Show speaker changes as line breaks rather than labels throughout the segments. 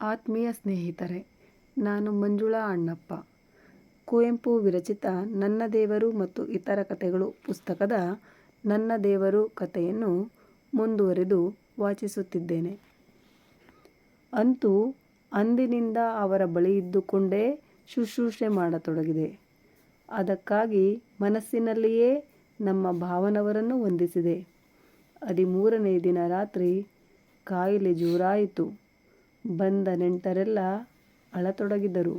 ಆತ್ಮೀಯ ಸ್ನೇಹಿತರೆ, ನಾನು ಮಂಜುಳಾ ಅಣ್ಣಪ್ಪ. ಕುವೆಂಪು ವಿರಚಿತ ನನ್ನ ದೇವರು ಮತ್ತು ಇತರ ಕಥೆಗಳು ಪುಸ್ತಕದ ನನ್ನ ದೇವರು ಕಥೆಯನ್ನು ಮುಂದುವರೆದು ವಾಚಿಸುತ್ತಿದ್ದೇನೆ. ಅಂತೂ ಅಂದಿನಿಂದ ಅವರ ಬಳಿ ಇದ್ದುಕೊಂಡೇ ಶುಶ್ರೂಷೆ ಮಾಡತೊಡಗಿದೆ. ಅದಕ್ಕಾಗಿ ಮನಸ್ಸಿನಲ್ಲಿಯೇ ನಮ್ಮ ಭಾವನವರನ್ನು ವಂದಿಸಿದೆ. ಹದಿಮೂರನೇ ದಿನ ರಾತ್ರಿ ಕಾಯಿಲೆ ಜೋರಾಯಿತು. ಬಂದ ನೆಂಟರೆಲ್ಲ ಅಳತೊಡಗಿದರು.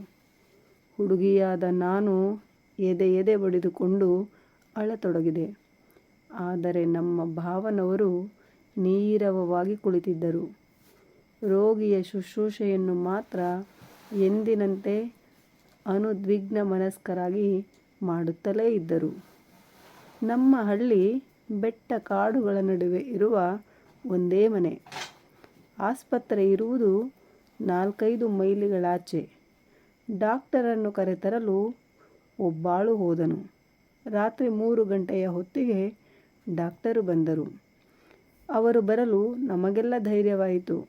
ಹುಡುಗಿಯಾದ ನಾನು ಎದೆ ಎದೆ ಬಡಿದುಕೊಂಡು ಅಳತೊಡಗಿದೆ. ಆದರೆ ನಮ್ಮ ಭಾವನವರು ನೀರವವಾಗಿ ಕುಳಿತಿದ್ದರು. ರೋಗಿಯ ಶುಶ್ರೂಷೆಯನ್ನು ಮಾತ್ರ ಎಂದಿನಂತೆ ಅನುದ್ವಿಗ್ನ ಮನಸ್ಕರಾಗಿ ಮಾಡುತ್ತಲೇ ಇದ್ದರು. ನಮ್ಮ ಹಳ್ಳಿ ಬೆಟ್ಟ ಕಾಡುಗಳ ನಡುವೆ ಇರುವ ಒಂದೇ ಮನೆ. ಆಸ್ಪತ್ರೆ ಇರುವುದು ನಾಲ್ಕೈದು ಮೈಲಿಗಳಾಚೆ ಡಾಕ್ಟರನ್ನು ಕರೆತರಲು ಒಬ್ಬಾಳು ಹೋದನು. ರಾತ್ರಿ ಮೂರು ಗಂಟೆಯ ಹೊತ್ತಿಗೆ ಡಾಕ್ಟರು ಬಂದರು. ಅವರು ಬರಲು ನಮಗೆಲ್ಲ ಧೈರ್ಯವಾಯಿತು.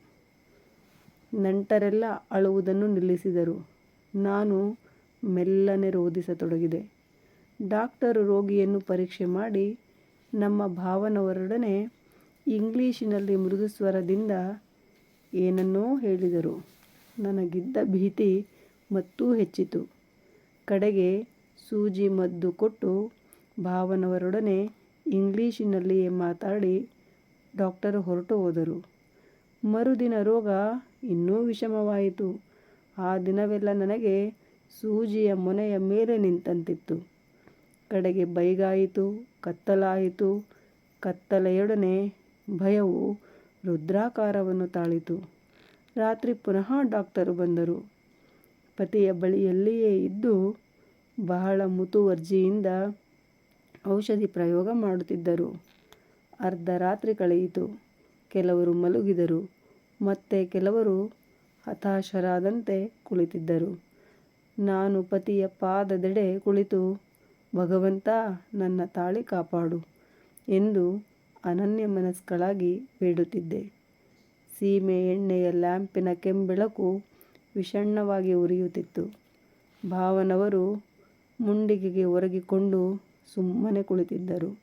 ನಂಟರೆಲ್ಲ ಅಳುವುದನ್ನು ನಿಲ್ಲಿಸಿದರು. ನಾನು ಮೆಲ್ಲನೆ ರೋಧಿಸತೊಡಗಿದೆ. ಡಾಕ್ಟರು ರೋಗಿಯನ್ನು ಪರೀಕ್ಷೆ ಮಾಡಿ ನಮ್ಮ ಭಾವನವರೊಡನೆ ಇಂಗ್ಲೀಷಿನಲ್ಲಿ ಮೃದು ಸ್ವರದಿಂದ ಏನನ್ನೋ ಹೇಳಿದರು. ನನಗಿದ್ದ ಭೀತಿ ಮತ್ತೂ ಹೆಚ್ಚಿತು. ಕಡೆಗೆ ಸೂಜಿ ಮದ್ದು ಕೊಟ್ಟು ಭಾವನವರೊಡನೆ ಇಂಗ್ಲೀಷಿನಲ್ಲಿಯೇ ಮಾತಾಡಿ ಡಾಕ್ಟರ್ ಹೊರಟು ಹೋದರು. ಮರುದಿನ ರೋಗ ಇನ್ನೂ ವಿಷಮವಾಯಿತು. ಆ ದಿನವೆಲ್ಲ ನನಗೆ ಸೂಜಿಯ ಮೊನೆಯ ಮೇಲೆ ನಿಂತಂತಿತ್ತು. ಕಡೆಗೆ ಬೈಗಾಯಿತು, ಕತ್ತಲಾಯಿತು. ಕತ್ತಲೆಯೊಡನೆ ಭಯವು ರುದ್ರಾಕಾರವನ್ನು ತಾಳಿತು. ರಾತ್ರಿ ಪುನಃ ಡಾಕ್ಟರು ಬಂದರು. ಪತಿಯ ಬಳಿಯಲ್ಲಿಯೇ ಇದ್ದು ಬಹಳ ಮುತುವರ್ಜಿಯಿಂದ ಔಷಧಿ ಪ್ರಯೋಗ ಮಾಡುತ್ತಿದ್ದರು. ಅರ್ಧ ರಾತ್ರಿ ಕಳೆಯಿತು. ಕೆಲವರು ಮಲಗಿದರು. ಮತ್ತೆ ಕೆಲವರು ಹತಾಶರಾದಂತೆ ಕುಳಿತಿದ್ದರು. ನಾನು ಪತಿಯ ಪಾದದೆಡೆ ಕುಳಿತು, ಭಗವಂತ, ನನ್ನ ತಾಳಿ ಕಾಪಾಡು ಎಂದು ಅನನ್ಯ ಮನಸ್ಕಳಾಗಿ ಬೇಡುತ್ತಿದ್ದೆ ಸೀಮೆ ಎಣ್ಣೆಯ ಲ್ಯಾಂಪಿನ ಕೆಂಬೆಳಕು ವಿಷಣ್ಣವಾಗಿ ಉರಿಯುತ್ತಿತ್ತು. ಭಾವನವರು ಮುಂಡಿಗೆಗೆ ಒರಗಿಕೊಂಡು ಸುಮ್ಮನೆ ಕುಳಿತಿದ್ದರು.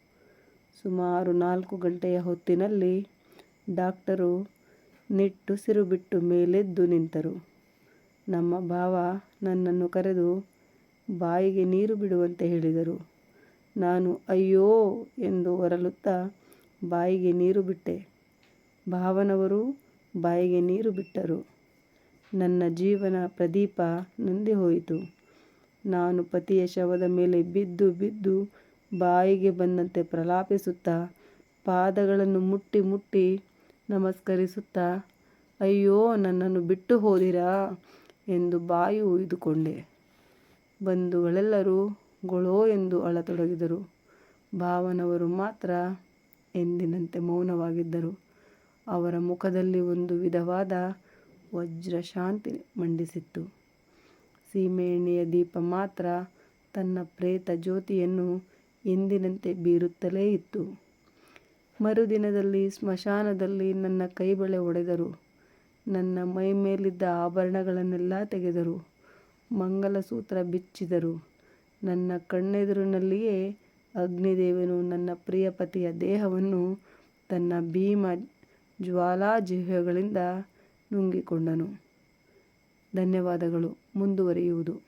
ಸುಮಾರು ನಾಲ್ಕು ಗಂಟೆಯ ಹೊತ್ತಿನಲ್ಲಿ ಡಾಕ್ಟರು ನಿಟ್ಟುಸಿರು ಬಿಟ್ಟು ಮೇಲೆದ್ದು ನಿಂತರು. ನಮ್ಮ ಭಾವ ನನ್ನನ್ನು ಕರೆದು ಬಾಯಿಗೆ ನೀರು ಬಿಡುವಂತೆ ಹೇಳಿದರು. ನಾನು ಅಯ್ಯೋ ಎಂದು ಹೊರಲುತ್ತಾ ಬಾಯಿಗೆ ನೀರು ಬಿಟ್ಟೆ. ಭಾವನವರು ಬಾಯಿಗೆ ನೀರು ಬಿಟ್ಟರು. ನನ್ನ ಜೀವನ ಪ್ರದೀಪ ನಂದಿ ಹೋಯಿತು. ನಾನು ಪತಿಯ ಶವದ ಮೇಲೆ ಬಿದ್ದು ಬಿದ್ದು ಬಾಯಿಗೆ ಬಂದಂತೆ ಪ್ರಲಾಪಿಸುತ್ತಾ, ಪಾದಗಳನ್ನು ಮುಟ್ಟಿ ಮುಟ್ಟಿ ನಮಸ್ಕರಿಸುತ್ತಾ, ಅಯ್ಯೋ ನನ್ನನ್ನು ಬಿಟ್ಟು ಹೋದಿರಾ ಎಂದು ಬಾಯಿ ಉಯ್ದುಕೊಂಡೆ ಬಂಧುಗಳೆಲ್ಲರೂ ಗೊಳೋ ಎಂದು ಅಳತೊಡಗಿದರು. ಭಾವನವರು ಮಾತ್ರ ಎಂದಿನಂತೆ ಮೌನವಾಗಿದ್ದರು. ಅವರ ಮುಖದಲ್ಲಿ ಒಂದು ವಿಧವಾದ ವಜ್ರಶಾಂತಿ ಮಂಡಿಸಿತ್ತು. ಸೀಮೆಎಣ್ಣೆಯ ದೀಪ ಮಾತ್ರ ತನ್ನ ಪ್ರೇತ ಜ್ಯೋತಿಯನ್ನು ಎಂದಿನಂತೆ ಬೀರುತ್ತಲೇ ಇತ್ತು. ಮರುದಿನದಲ್ಲಿ ಸ್ಮಶಾನದಲ್ಲಿ ನನ್ನ ಕೈಬಳೆ ಒಡೆದರು. ನನ್ನ ಮೈ ಮೇಲಿದ್ದ ಆಭರಣಗಳನ್ನೆಲ್ಲ ತೆಗೆದರು. ಮಂಗಲಸೂತ್ರ ಬಿಚ್ಚಿದರು. ನನ್ನ ಕಣ್ಣೆದುರಿನಲ್ಲಿಯೇ ಅಗ್ನಿದೇವನು ನನ್ನ ಪ್ರಿಯಪತಿಯ ದೇಹವನ್ನು ತನ್ನ ಭೀಮ ಜ್ವಾಲಾಜಿಹ್ವೆಗಳಿಂದ ನುಂಗಿಕೊಂಡನು. ಧನ್ಯವಾದಗಳು. ಮುಂದುವರಿಯುವುದು.